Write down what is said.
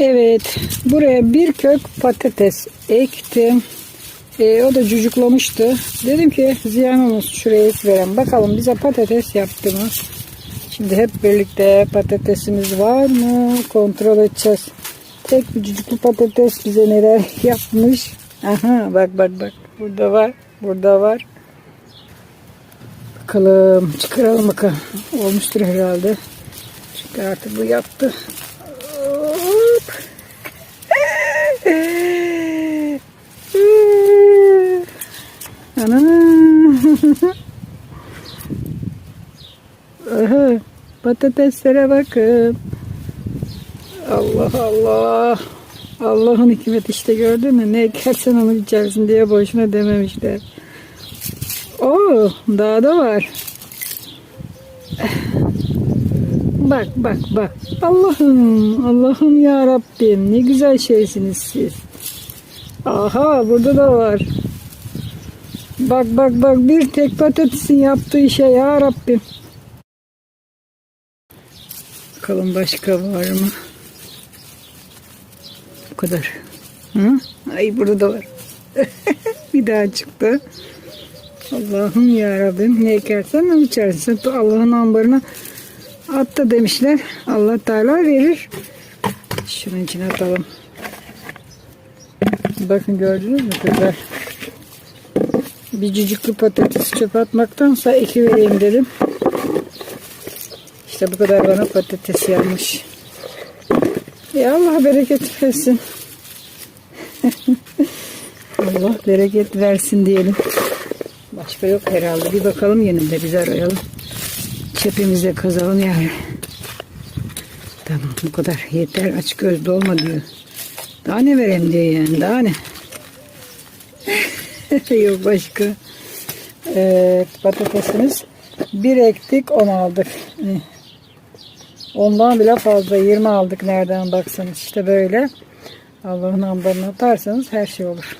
Evet, buraya bir kök patates ektim. Ee, o da cucuklamıştı. Dedim ki ziyan olmasın şuraya ek verem. Bakalım bize patates yaptı mı? Şimdi hep birlikte patatesimiz var mı? Kontrol edeceğiz. Tek bir cücüklü patates bize neler yapmış. Aha bak bak bak. Burada var. Burada var. Bakalım çıkaralım bakalım. Olmuştur herhalde. Çünkü artık bu yaptı. Ana. Aha, patateslere bakın. Allah Allah. Allah'ın hikmeti işte gördün mü? Ne ekersen onu biçersin diye boşuna dememişler. Oo, daha da var. Bak bak bak. Allah'ım, Allah'ım ya Rabbim ne güzel şeysiniz siz. Aha burada da var. Bak bak bak bir tek patatesin yaptığı işe ya Rabbim. Bakalım başka var mı? Bu kadar. Hı? Ay burada da var. bir daha çıktı. Allah'ım ya Rabbim ne ekersen ne biçersin. Allah'ın ambarına at demişler. Allah Teala verir. Şunun içine atalım. Bakın gördünüz mü kızlar? Bir cücüklü patates çöpe atmaktansa eki vereyim dedim. İşte bu kadar bana patates yanmış. Ya Allah bereket versin. Allah bereket versin diyelim. Başka yok herhalde. Bir bakalım yine de biz arayalım. Çepimize kazalım yani. Tamam bu kadar yeter aç gözlü olma diyor. Daha ne vereyim diyor yani daha ne. yok başka. Ee, patatesimiz bir ektik on aldık. Ondan bile fazla 20 aldık nereden baksanız işte böyle. Allah'ın ambarına atarsanız her şey olur.